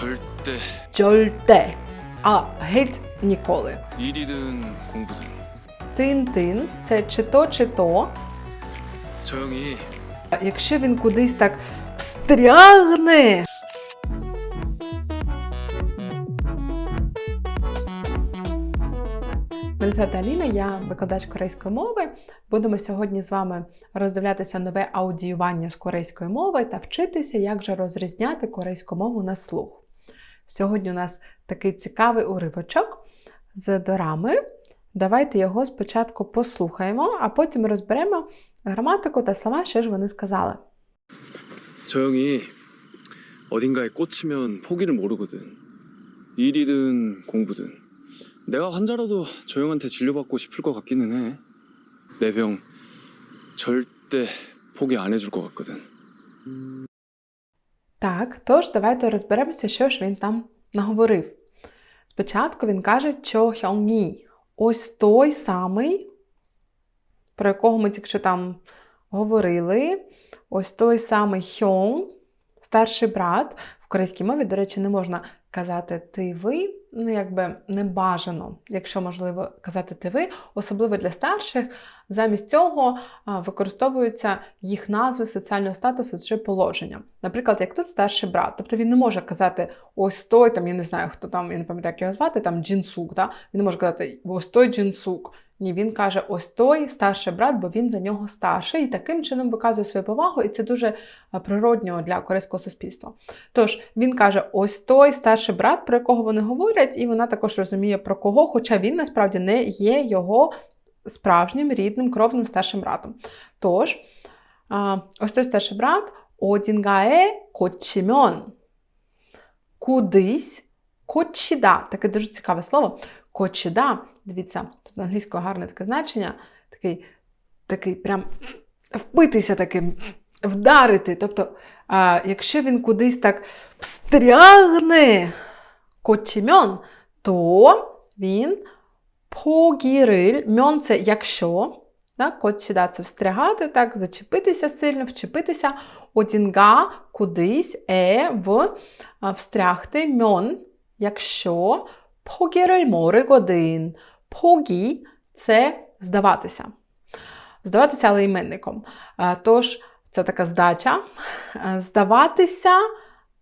절대 절대. А геть ніколи. 일이든 공부든 Тин-тин це чи то, чи то. 저 형이 Якщо він кудись так встрягне. Мене звати Аліна, я викладач корейської мови. Будемо сьогодні з вами роздивлятися нове аудіювання з корейської мови та вчитися, як же розрізняти корейську мову на слух. Сьогодні у нас такий цікавий уривочок з дорами. Давайте його спочатку послухаємо, а потім розберемо граматику та слова, що ж вони сказали. 저 형이 어딘가에 꽂히면 포기를 모르거든. 일이든 공부든. 내가 환자라도 저 형한테 진료받고 싶을 것 같기는 해. 내 병 절대 포기 안 해줄 것 같거든. Так, тож давайте розберемося, що ж він там наговорив. Спочатку він каже, що Хьонгі. Ось той самий, про якого ми тільки що там говорили. Ось той самий Хьон, старший брат. В корейській мові, до речі, не можна казати ти ви, ну якби не бажано, якщо можливо казати ти ви, особливо для старших. Замість цього використовуються їх назви соціального статусу чи положення. Наприклад, як тут старший брат. Тобто він не може казати ось той, там я не знаю, хто там, я не пам'ятаю, як його звати, там Джінсук. Да? Він не може казати ось той Джінсук. Ні, він каже ось той старший брат, бо він за нього старший, і таким чином виказує свою повагу, і це дуже а, природньо для корейського суспільства. Тож він каже: ось той старший брат, про якого вони говорять, і вона також розуміє про кого, хоча він насправді не є його справжнім рідним кровним старшим братом. Тож, ось той старший брат одінгаe кочімьон. Кудись кочіда. Таке дуже цікаве слово. Кочіда. Дивіться, тут англійською гарне таке значення, такий, такий прям впитися таким, вдарити. Тобто, а, якщо він кудись так встрягне кочімьон, то він Погіриль, мьон це якщо, так, кочіда це встрягати, так, зачепитися сильно, вчепитися, одінга кудись, е, в, встрягти, мьон, якщо, погіриль моригодин. Погі це здаватися. Здаватися, але іменником. Тож, це така здача. Здаватися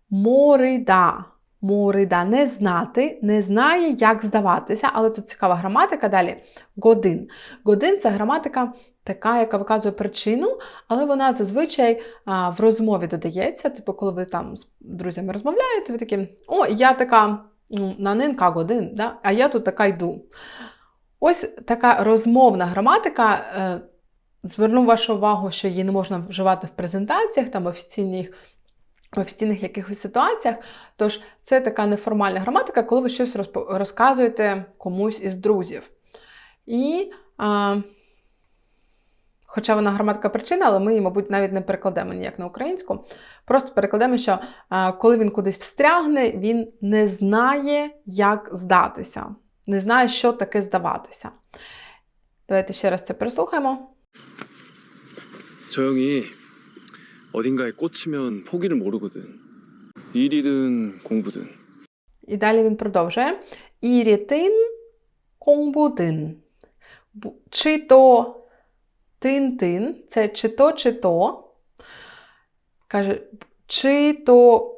морида. Морида не знати, не знає, як здаватися, але тут цікава граматика далі. Годин. Годин це граматика така, яка виказує причину, але вона зазвичай а, в розмові додається. Типу, коли ви там з друзями розмовляєте, ви такі, о, я така ну, на нинка годин, да? а я тут така йду. Ось така розмовна граматика. Е, Зверну вашу увагу, що її не можна вживати в презентаціях, там офіційних в офіційних якихось ситуаціях. Тож це така неформальна граматика, коли ви щось розказуєте комусь із друзів. І, а, хоча вона граматика причина, але ми її, мабуть, навіть не перекладемо ніяк на українську. Просто перекладемо, що а, коли він кудись встрягне, він не знає, як здатися, не знає, що таке здаватися. Давайте ще раз це переслухаємо. 저 형이 어딘가에 꽂히면 포기를 모르거든. 일이든 공부든. І далі він продовжує. Ірітин комбудин. Бу- Чи то тин-тин, це чи то, чи то. Каже, чи то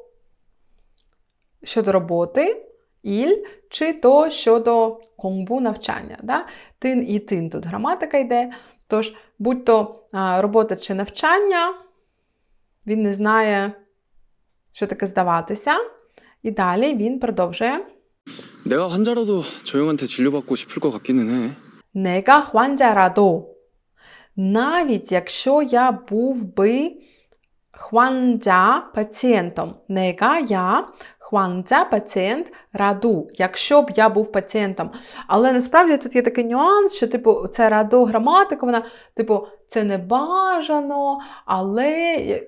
щодо роботи, іль, чи то щодо комбу навчання. Да? Тин і тин тут граматика йде. Тож, будь-то а, робота чи навчання, він не знає, що таке здаватися. І далі він продовжує. 내가 환자라도 저 형한테 진료받고 싶을 것 같기는 해. Нега хванджарадо. Навіть якщо я був би хванджа пацієнтом. Нега я хванджа пацієнт раду. Якщо б я був пацієнтом. Але насправді тут є такий нюанс, що типу це радо граматика, вона, типу, це не бажано, але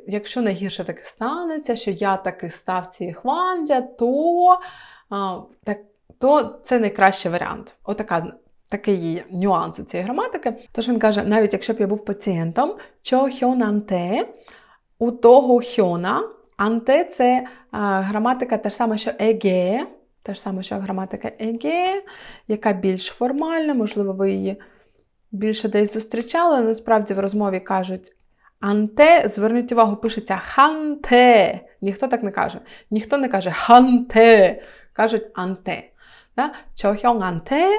якщо найгірше таке станеться, що я таки став цією хванджа, то, то це найкращий варіант. Отака такий нюанс у цієї граматики. Тож він каже, навіть якщо б я був пацієнтом, чо хьонанте, у того хьона, Анте це е, граматика та ж сама, що еге, та ж сама, що граматика еге, яка більш формальна, можливо, ви її більше десь зустрічали. але Насправді в розмові кажуть анте, зверніть увагу, пишеться ханте. Ніхто так не каже. Ніхто не каже ханте, кажуть анте. Чохьон анте.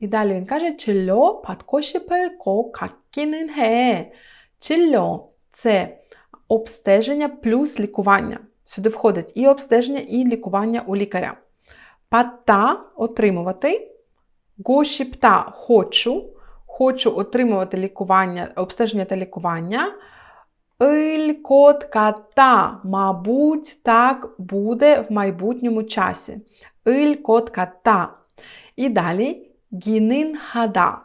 І далі він каже, чильо падкошіпель ко какіненге. Чильо це обстеження плюс лікування. Сюди входить і обстеження, і лікування у лікаря. Пата отримувати. Гошіпта хочу. Хочу отримувати лікування, обстеження та лікування. Илькотката, мабуть, так буде в майбутньому часі. Илькотката. І далі гінин-хада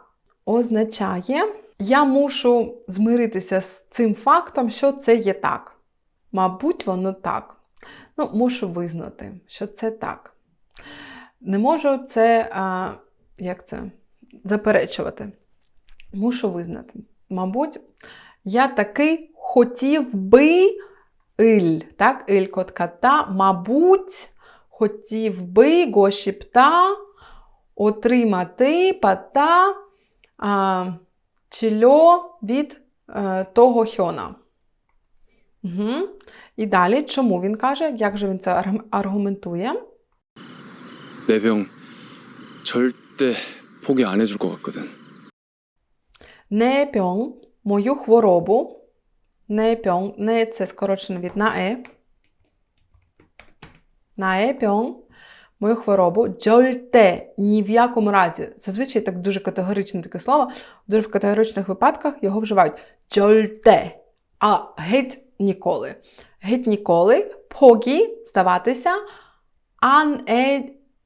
означає, я мушу змиритися з цим фактом, що це є так. Мабуть, воно так. Ну, мушу визнати, що це так. Не можу це, а, як це, заперечувати. Мушу визнати. Мабуть, я таки хотів би иль, так, иль котката, мабуть, хотів би гошіпта отримати пата а, чільо від е, того хьона. Угу. І далі, чому він каже, як же він це арг- аргументує? 내 병 절대 포기 안 해줄 것 같거든. Не пьон, мою хворобу. Не пьон, не це скорочено від наe. Наe пьон, мою хворобу. Джольте ні в якому разі. Зазвичай так дуже категоричне таке слово, дуже в категоричних випадках його вживають. Джольте. А геть ніколи. Геть ніколи, погі здаватися. Ан е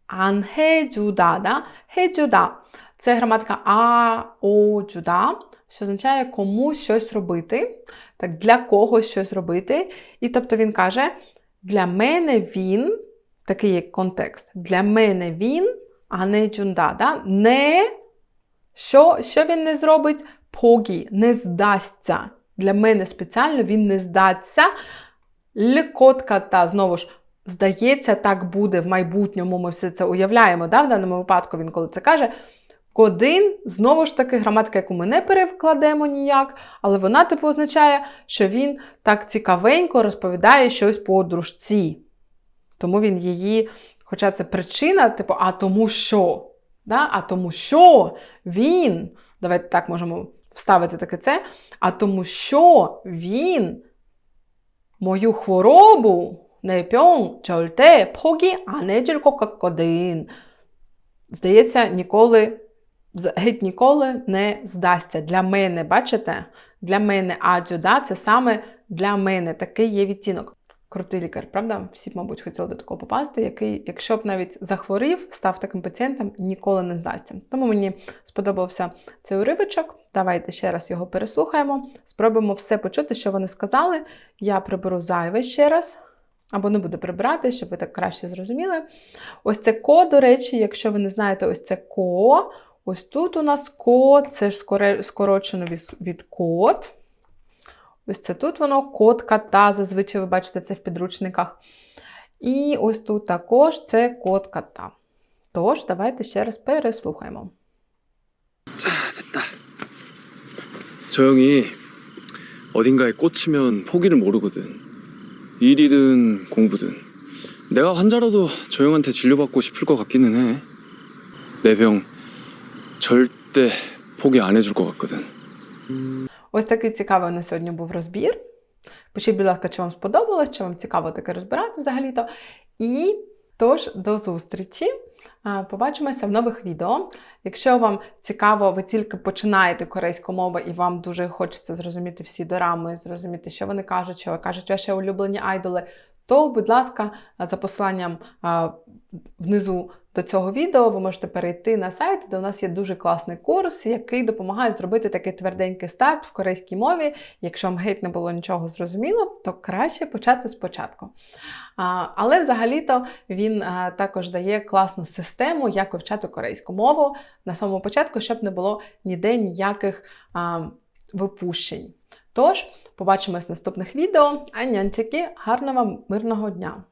Анхеджуда, да? Хеджуда. Це граматика аоджуда, що означає кому щось робити, так для кого щось робити. І тобто він каже, для мене він такий як контекст, для мене він, а не джунда. Да? Не, що, що він не зробить? Погі, не здасться. Для мене спеціально він не здасться. Лькотка та знову ж. Здається, так буде в майбутньому. Ми все це уявляємо. Да? В даному випадку він коли це каже. Один, знову ж таки, граматика, яку ми не перекладемо ніяк, але вона типу означає, що він так цікавенько розповідає щось по дружці. Тому він її, хоча це причина, типу, а тому що? Да? А тому що він, давайте так можемо вставити таке це, а тому що він мою хворобу не непьон чольте погі, а не кокодин. Здається, ніколи, геть ніколи не здасться. Для мене, бачите? Для мене адзю, да? це саме для мене такий є відтінок. Крутий лікар, правда? Всі, б, мабуть, хотіли до такого попасти, який, якщо б навіть захворів, став таким пацієнтом, ніколи не здасться. Тому мені сподобався цей уривочок. Давайте ще раз його переслухаємо. Спробуємо все почути, що вони сказали. Я приберу зайве ще раз. Або не буду прибирати, щоб ви так краще зрозуміли. Ось це ко, до речі, якщо ви не знаєте, ось це ко. Ось тут у нас ко, це ж скорочено від код. Ось це тут воно код кота. Зазвичай ви бачите це в підручниках. І ось тут також це код кота. Тож, давайте ще раз переслухаємо. 저 형이 어딘가에 꽂히면 포기를 모르거든. 일이든 공부든. 내가 환자라도 저 형한테 진료받고 싶을 것 같기는 해. 내 병 절대 포기 안 해줄 것 같거든. Ось такий цікавий на сьогодні був розбір. Пишіть, будь ласка, чи вам сподобалось, чи вам цікаво таке розбирати взагалі-то. І тож, до зустрічі! Побачимося в нових відео. Якщо вам цікаво, ви тільки починаєте корейську мову і вам дуже хочеться зрозуміти всі дорами, зрозуміти, що вони кажуть, що кажуть ваші улюблені айдоли, то, будь ласка, за посиланням внизу до цього відео ви можете перейти на сайт, де у нас є дуже класний курс, який допомагає зробити такий тверденький старт в корейській мові. Якщо вам геть не було нічого зрозуміло, то краще почати спочатку. Але взагалі-то він також дає класну систему, як вивчати корейську мову на самому початку, щоб не було ніде ніяких випущень. Тож, Побачимось в наступних відео. Анянчики, гарного вам мирного дня!